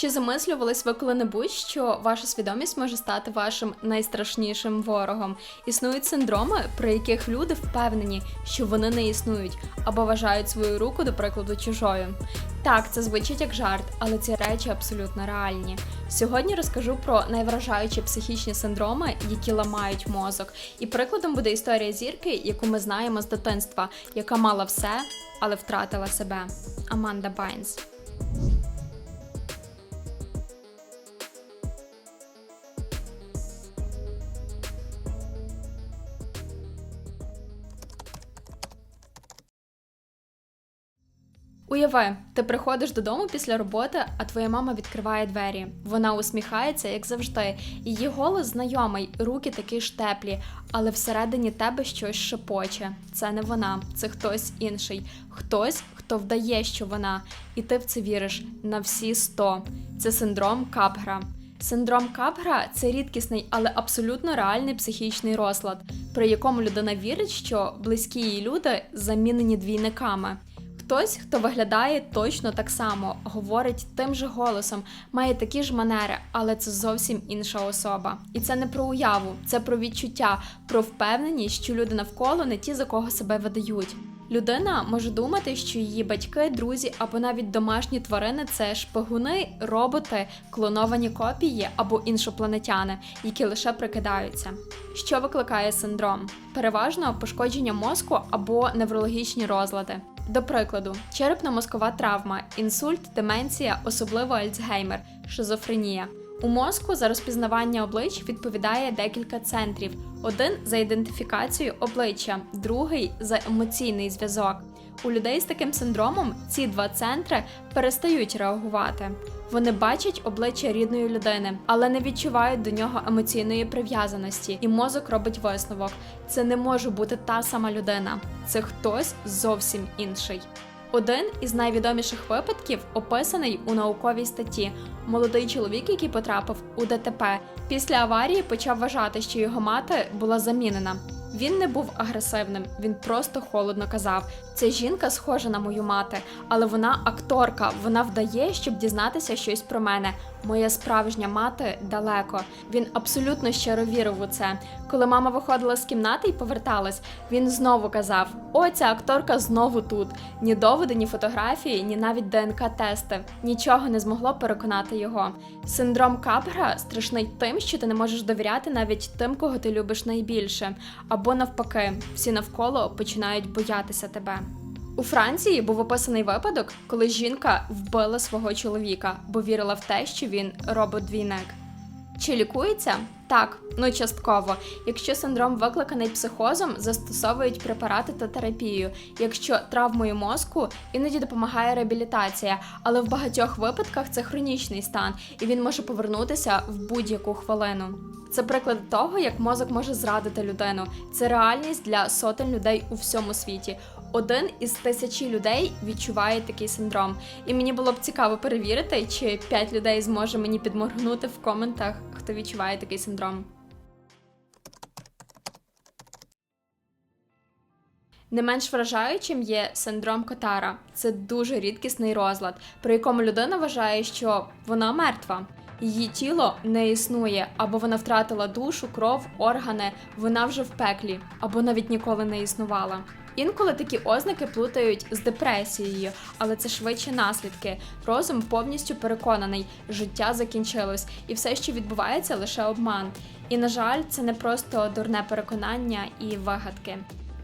Чи замислювались ви коли-небудь, що ваша свідомість може стати вашим найстрашнішим ворогом? Існують синдроми, при яких люди впевнені, що вони не існують, або вважають свою руку, до прикладу, чужою. Так, це звучить як жарт, але ці речі абсолютно реальні. Сьогодні розкажу про найвражаючі психічні синдроми, які ламають мозок. І прикладом буде історія зірки, яку ми знаємо з дитинства, яка мала все, але втратила себе. Аманда Байнс. Уяви, ти приходиш додому після роботи, а твоя мама відкриває двері. Вона усміхається, як завжди. Її голос знайомий, руки такі ж теплі, але всередині тебе щось шепоче. Це не вона, це хтось інший, хтось, хто вдає, що вона, і ти в це віриш на всі сто. Це синдром Капгра. Синдром Капгра це рідкісний, але абсолютно реальний психічний розлад, при якому людина вірить, що близькі її люди замінені двійниками. Хтось, хто виглядає точно так само, говорить тим же голосом, має такі ж манери, але це зовсім інша особа. І це не про уяву, це про відчуття, про впевненість, що люди навколо не ті, за кого себе видають. Людина може думати, що її батьки, друзі або навіть домашні тварини це шпигуни, роботи, клоновані копії або іншопланетяни, які лише прикидаються. Що викликає синдром? Переважно пошкодження мозку або неврологічні розлади. До прикладу, черепно-мозкова травма, інсульт, деменція, особливо Альцгеймер, шизофренія. У мозку за розпізнавання облич відповідає декілька центрів: один за ідентифікацію обличчя, другий за емоційний зв'язок. У людей з таким синдромом ці два центри перестають реагувати. Вони бачать обличчя рідної людини, але не відчувають до нього емоційної прив'язаності, і мозок робить висновок: це не може бути та сама людина, це хтось зовсім інший. Один із найвідоміших випадків описаний у науковій статті. Молодий чоловік, який потрапив у ДТП, після аварії почав вважати, що його мати була замінена. Він не був агресивним, він просто холодно казав: ця жінка схожа на мою мати, але вона акторка, вона вдає, щоб дізнатися щось про мене. Моя справжня мати далеко. Він абсолютно щиро вірив у це. Коли мама виходила з кімнати і поверталась, він знову казав: О, ця акторка знову тут. Ні доводи, ні фотографії, ні навіть ДНК-тести. Нічого не змогло переконати його. Синдром Капгра страшний тим, що ти не можеш довіряти навіть тим, кого ти любиш найбільше. Або навпаки, всі навколо починають боятися тебе. У Франції був описаний випадок, коли жінка вбила свого чоловіка, бо вірила в те, що він робот-двійник. Чи лікується? Так, ну частково. Якщо синдром викликаний психозом, застосовують препарати та терапію. Якщо травмою мозку, іноді допомагає реабілітація, але в багатьох випадках це хронічний стан, і він може повернутися в будь-яку хвилину. Це приклад того, як мозок може зрадити людину. Це реальність для сотень людей у всьому світі. Один із тисячі людей відчуває такий синдром. І мені було б цікаво перевірити, чи 5 людей зможе мені підморгнути в коментах, хто відчуває такий синдром. Не менш вражаючим є синдром Котара. Це дуже рідкісний розлад, при якому людина вважає, що вона мертва. Її тіло не існує, або вона втратила душу, кров, органи, вона вже в пеклі, або навіть ніколи не існувала. Інколи такі ознаки плутають з депресією, але це швидше наслідки. Розум повністю переконаний, життя закінчилось, і все, що відбувається, лише обман. І на жаль, це не просто дурне переконання і вигадки.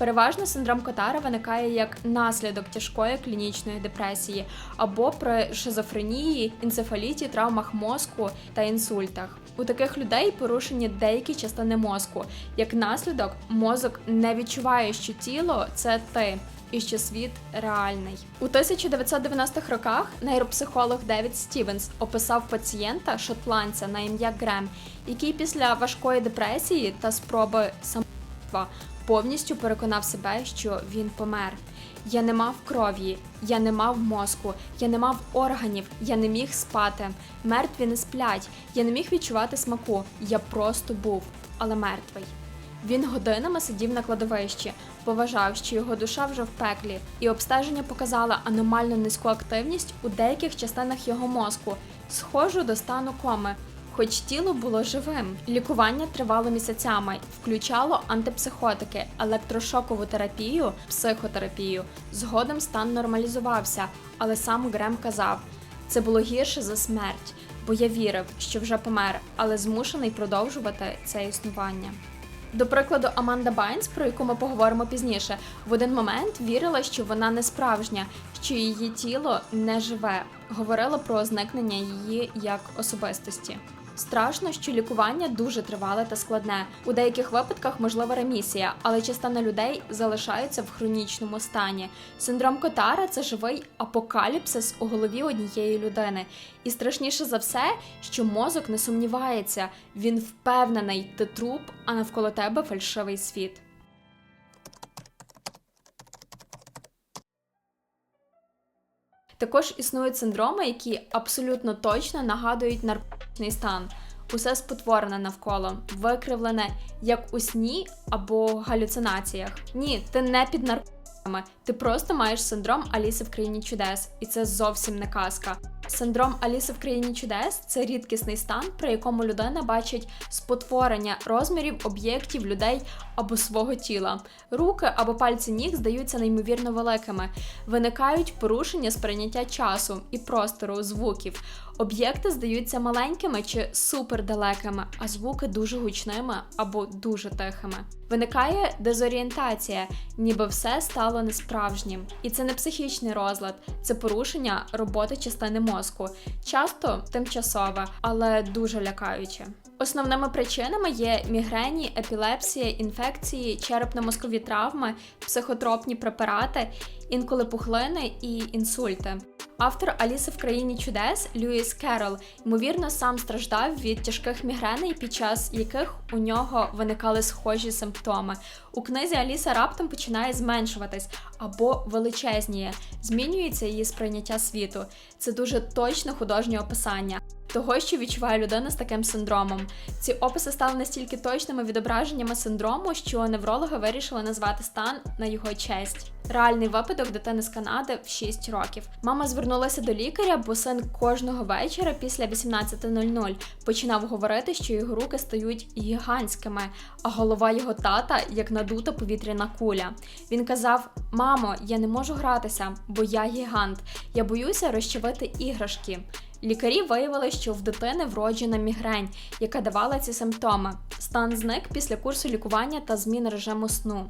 Переважно синдром Котара виникає як наслідок тяжкої клінічної депресії або при шизофренії, енцефаліті, травмах мозку та інсультах. У таких людей порушені деякі частини мозку. Як наслідок, мозок не відчуває, що тіло це ти. І що світ реальний у 1990-х роках нейропсихолог Девід Стівенс описав пацієнта шотландця на ім'я Грем, який після важкої депресії та спроби самогубства повністю переконав себе, що він помер. Я не мав крові, я не мав мозку, я не мав органів, я не міг спати. Мертві не сплять, я не міг відчувати смаку. Я просто був, але мертвий. Він годинами сидів на кладовищі, бо вважав, що його душа вже в пеклі, і обстеження показало аномально низьку активність у деяких частинах його мозку, схожу до стану коми. Хоч тіло було живим, лікування тривало місяцями, включало антипсихотики, електрошокову терапію, психотерапію. Згодом стан нормалізувався, але сам Грем казав, це було гірше за смерть, бо я вірив, що вже помер, але змушений продовжувати це існування. До прикладу, Аманда Байнс, про яку ми поговоримо пізніше, в один момент вірила, що вона не справжня, що її тіло не живе. Говорила про зникнення її як особистості. Страшно, що лікування дуже тривале та складне. У деяких випадках можлива ремісія, але частина людей залишається в хронічному стані. Синдром Котара це живий апокаліпсис у голові однієї людини. І страшніше за все, що мозок не сумнівається, він впевнений, ти труп, а навколо тебе фальшивий світ. Також існують синдроми, які абсолютно точно нагадують наркотичний стан. Усе спотворене навколо, викривлене, як у сні або галюцинаціях. Ні, ти не під наркотиками, ти просто маєш синдром Аліси в країні чудес, і це зовсім не казка. Синдром Аліси в країні чудес це рідкісний стан, при якому людина бачить спотворення розмірів об'єктів людей або свого тіла. Руки або пальці ніг здаються неймовірно великими, виникають порушення сприйняття часу і простору звуків. Об'єкти здаються маленькими чи супердалекими, а звуки дуже гучними або дуже тихими. Виникає дезорієнтація, ніби все стало несправжнім. І це не психічний розлад, це порушення роботи частини мозку, часто тимчасова, але дуже лякаюче. Основними причинами є мігрені, епілепсія, інфекції, черепно-мозкові травми, психотропні препарати, інколи пухлини і інсульти. Автор Аліси в країні чудес Льюіс Керол, ймовірно, сам страждав від тяжких мігреней, під час яких у нього виникали схожі симптоми. У книзі Аліса раптом починає зменшуватись або величезніє, змінюється її сприйняття світу. Це дуже точне художнє описання. Того, що відчуває людина з таким синдромом. Ці описи стали настільки точними відображеннями синдрому, що неврологи вирішили назвати стан на його честь. Реальний випадок дитини з Канади в 6 років. Мама звернулася до лікаря, бо син кожного вечора після 18.00 починав говорити, що його руки стають гігантськими, а голова його тата як надута повітряна куля. Він казав: Мамо, я не можу гратися, бо я гігант. Я боюся розчавити іграшки. Лікарі виявили, що в дитини вроджена мігрень, яка давала ці симптоми. Стан зник після курсу лікування та змін режиму сну.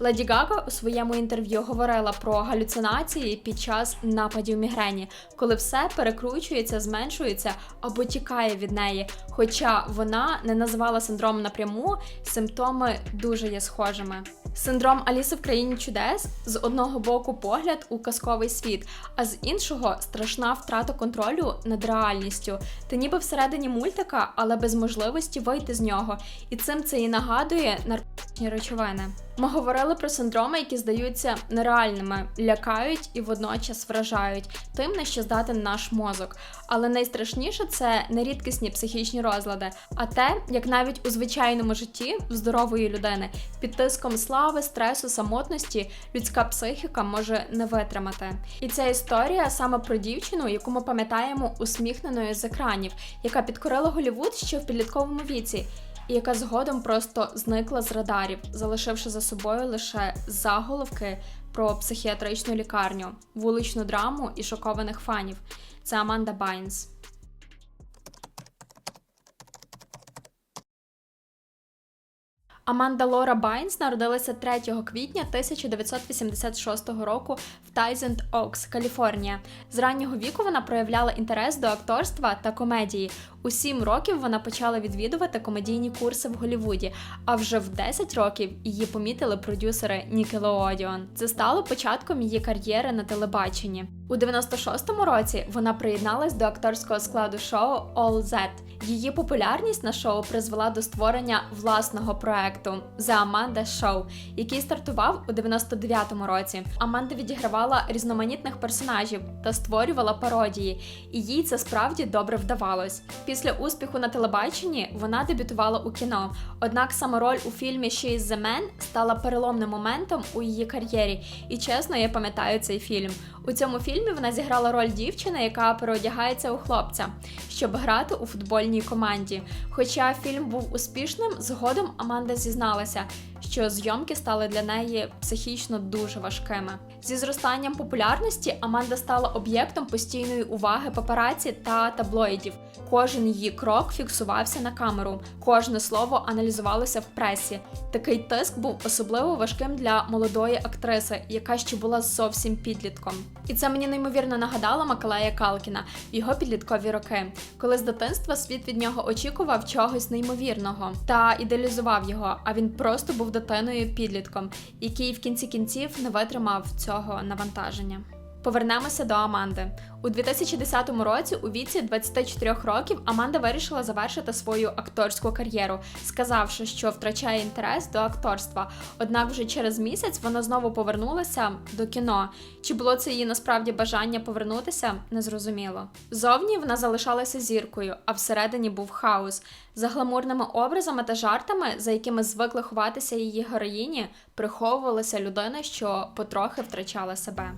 Леді Гага у своєму інтерв'ю говорила про галюцинації під час нападів мігрені, коли все перекручується, зменшується або тікає від неї. Хоча вона не назвала синдром напряму, симптоми дуже є схожими. Синдром Аліси в країні чудес з одного боку погляд у казковий світ, а з іншого страшна втрата контролю над реальністю. Ти ніби всередині мультика, але без можливості вийти з нього. І цим це і нагадує наркотичні речовини. Ми говорили про синдроми, які здаються нереальними, лякають і водночас вражають тим, на що здатен наш мозок. Але найстрашніше це не рідкісні психічні розлади, а те, як навіть у звичайному житті в здорової людини під тиском слави, стресу, самотності людська психіка може не витримати. І ця історія саме про дівчину, яку ми пам'ятаємо усміхненою з екранів, яка підкорила Голівуд ще в підлітковому віці і яка згодом просто зникла з радарів, залишивши за собою лише заголовки про психіатричну лікарню, вуличну драму і шокованих фанів. Це Аманда Байнс. Аманда Лора Байнс народилася 3 квітня 1986 року в Тайзенд Окс, Каліфорнія. З раннього віку вона проявляла інтерес до акторства та комедії. У 7 років вона почала відвідувати комедійні курси в Голлівуді, а вже в 10 років її помітили продюсери Nickelodeon. Це стало початком її кар'єри на телебаченні. У 96-му році вона приєдналась до акторського складу шоу All Z. Її популярність на шоу призвела до створення власного проекту проєкту The Amanda Show, який стартував у 99-му році. Аманда відігравала різноманітних персонажів та створювала пародії, і їй це справді добре вдавалось. Після успіху на телебаченні вона дебютувала у кіно. Однак саме роль у фільмі She is the Man стала переломним моментом у її кар'єрі. І чесно, я пам'ятаю цей фільм. У цьому фільмі вона зіграла роль дівчини, яка переодягається у хлопця, щоб грати у футбольній команді. Хоча фільм був успішним, згодом Аманда зізналася, що зйомки стали для неї психічно дуже важкими. Зі зростанням популярності Аманда стала об'єктом постійної уваги папараці та таблоїдів. Кожен її крок фіксувався на камеру, кожне слово аналізувалося в пресі. Такий тиск був особливо важким для молодої актриси, яка ще була зовсім підлітком. І це мені неймовірно нагадало Макалея Калкіна в його підліткові роки, коли з дитинства світ від нього очікував чогось неймовірного та ідеалізував його. А він просто був дитиною підлітком, який в кінці кінців не витримав цього навантаження. Повернемося до Аманди. У 2010 році, у віці 24 років, Аманда вирішила завершити свою акторську кар'єру, сказавши, що втрачає інтерес до акторства. Однак вже через місяць вона знову повернулася до кіно. Чи було це її насправді бажання повернутися, незрозуміло. Зовні вона залишалася зіркою, а всередині був хаос. За гламурними образами та жартами, за якими звикли ховатися її героїні, приховувалася людина, що потрохи втрачала себе.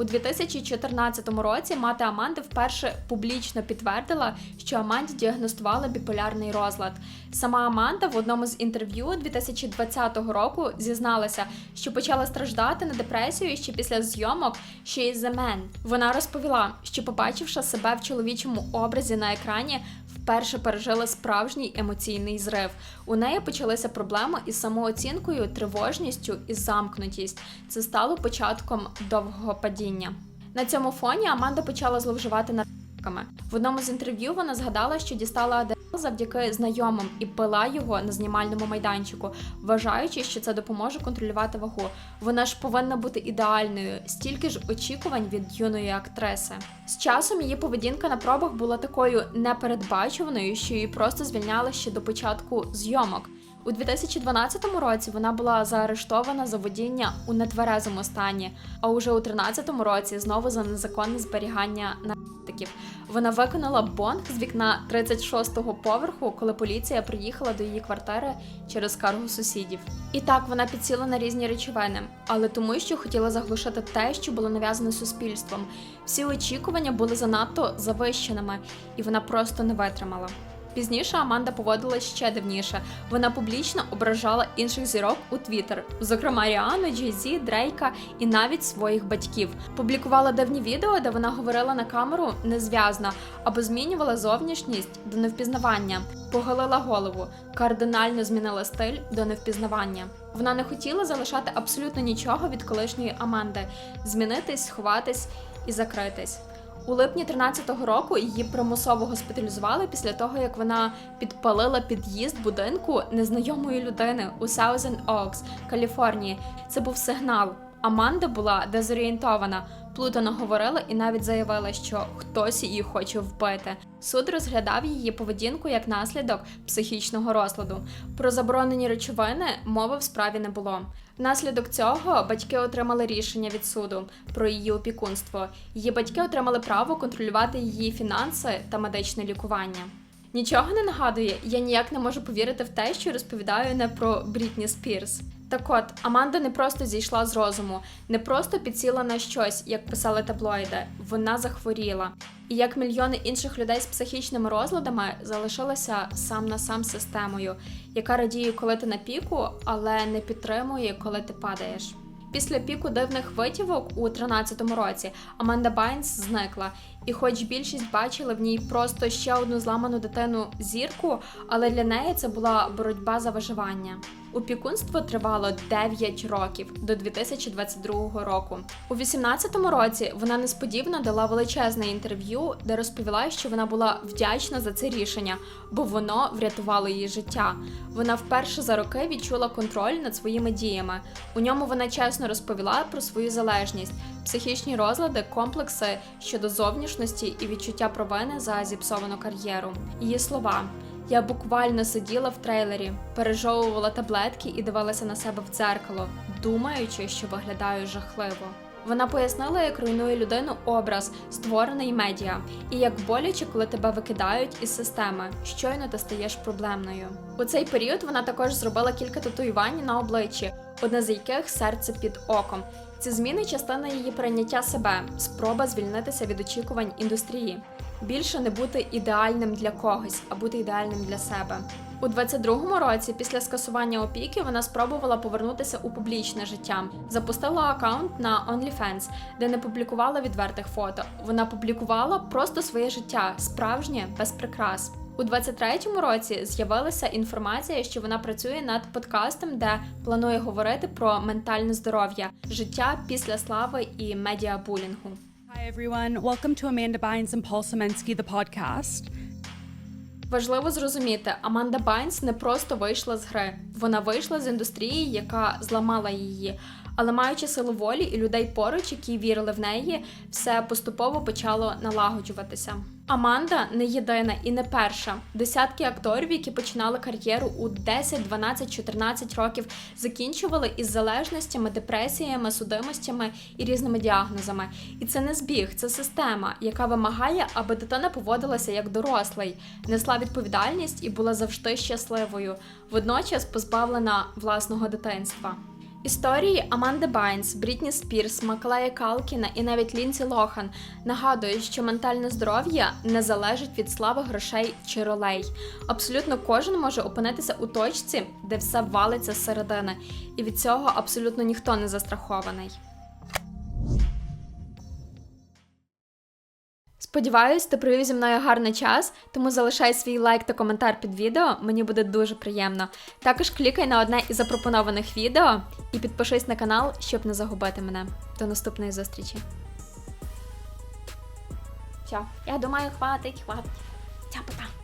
У 2014 році мати Аманди вперше публічно підтвердила, що Аманді діагностували біполярний розлад. Сама Аманда в одному з інтерв'ю 2020 року зізналася, що почала страждати на депресію ще після зйомок «She is the Man». Вона розповіла, що, побачивши себе в чоловічому образі на екрані, вперше пережила справжній емоційний зрив. У неї почалися проблеми із самооцінкою, тривожністю і замкнутість. Це стало початком довгого падіння. На цьому фоні Аманда почала зловживати наркотиками. В одному з інтерв'ю вона згадала, що дістала завдяки знайомим і пила його на знімальному майданчику, вважаючи, що це допоможе контролювати вагу. Вона ж повинна бути ідеальною, стільки ж очікувань від юної актриси. З часом її поведінка на пробах була такою непередбачуваною, що її просто звільняли ще до початку зйомок. У 2012 році вона була заарештована за водіння у нетверезому стані, а уже у 2013 році знову за незаконне зберігання наркотиків. Вона виконала бонг з вікна 36-го поверху, коли поліція приїхала до її квартири через скаргу сусідів. І так вона підсіла на різні речовини, але тому, що хотіла заглушити те, що було нав'язане суспільством. Всі очікування були занадто завищеними, і вона просто не витримала. Пізніше Аманда поводилась ще дивніше. Вона публічно ображала інших зірок у Твіттер, зокрема Ріану, Джей-Зі, Дрейка і навіть своїх батьків. Публікувала давні відео, де вона говорила на камеру незв'язно або змінювала зовнішність до невпізнавання, поголила голову, кардинально змінила стиль до невпізнавання. Вона не хотіла залишати абсолютно нічого від колишньої Аманди, змінитись, сховатись і закритись. У липні 13-го року її примусово госпіталізували після того, як вона підпалила під'їзд будинку незнайомої людини у Саузен Окс, Каліфорнії. Це був сигнал. Аманда була дезорієнтована, плутано говорила і навіть заявила, що хтось її хоче вбити. Суд розглядав її поведінку як наслідок психічного розладу. Про заборонені речовини мови в справі не було. Внаслідок цього батьки отримали рішення від суду про її опікунство. Її батьки отримали право контролювати її фінанси та медичне лікування. Нічого не нагадує, я ніяк не можу повірити в те, що розповідаю не про Брітні Спірс. Так от, Аманда не просто зійшла з розуму, не просто підсіла на щось, як писали таблоїди. Вона захворіла. І як мільйони інших людей з психічними розладами залишилася сам на сам системою, яка радіє, коли ти на піку, але не підтримує, коли ти падаєш. Після піку дивних витівок у 13-му році Аманда Байнс зникла, і хоч більшість бачили в ній просто ще одну зламану дитину зірку, але для неї це була боротьба за виживання. Опікунство тривало 9 років до 2022 року. У 18-му році вона несподівано дала величезне інтерв'ю, де розповіла, що вона була вдячна за це рішення, бо воно врятувало її життя. Вона вперше за роки відчула контроль над своїми діями. У ньому вона чесно розповіла про свою залежність, психічні розлади, комплекси щодо зовнішності і відчуття провини за зіпсовану кар'єру. Її слова. Я буквально сиділа в трейлері, пережовувала таблетки і дивилася на себе в дзеркало, думаючи, що виглядаю жахливо. Вона пояснила, як руйнує людину образ, створений медіа, і як боляче, коли тебе викидають із системи, щойно ти стаєш проблемною. У цей період вона також зробила кілька татуювань на обличчі, одне з яких серце під оком. Ці зміни частина її прийняття себе, спроба звільнитися від очікувань індустрії. Більше не бути ідеальним для когось, а бути ідеальним для себе. У 22-му році, після скасування опіки, вона спробувала повернутися у публічне життя. Запустила аккаунт на OnlyFans, де не публікувала відвертих фото. Вона публікувала просто своє життя, справжнє, без прикрас. У 23-му році з'явилася інформація, що вона працює над подкастом, де планує говорити про ментальне здоров'я, життя після слави і медіабулінгу. Hi, everyone. Welcome to Amanda Bynes and Paul Semensky, the podcast. Важливо зрозуміти, Аманда Байнс не просто вийшла з гри, вона вийшла з індустрії, яка зламала її. Але маючи силу волі і людей поруч, які вірили в неї, все поступово почало налагоджуватися. Аманда не єдина і не перша. Десятки акторів, які починали кар'єру у 10, 12, 14 років, закінчували із залежностями, депресіями, судимостями і різними діагнозами. І це не збіг, це система, яка вимагає, аби дитина поводилася як дорослий, несла відповідальність і була завжди щасливою, водночас позбавлена власного дитинства. Історії Аманди Байнс, Брітні Спірс, Маклея Калкіна і навіть Лінсі Лохан нагадують, що ментальне здоров'я не залежить від слави, грошей чи ролей. Абсолютно кожен може опинитися у точці, де все валиться зсередини, середини, і від цього абсолютно ніхто не застрахований. Сподіваюсь, ти провів зі мною гарний час, тому залишай свій лайк та коментар під відео, мені буде дуже приємно. Також клікай на одне із запропонованих відео і підпишись на канал, щоб не загубити мене. До наступної зустрічі. Все, я думаю, хватить, хватить. Ця пока.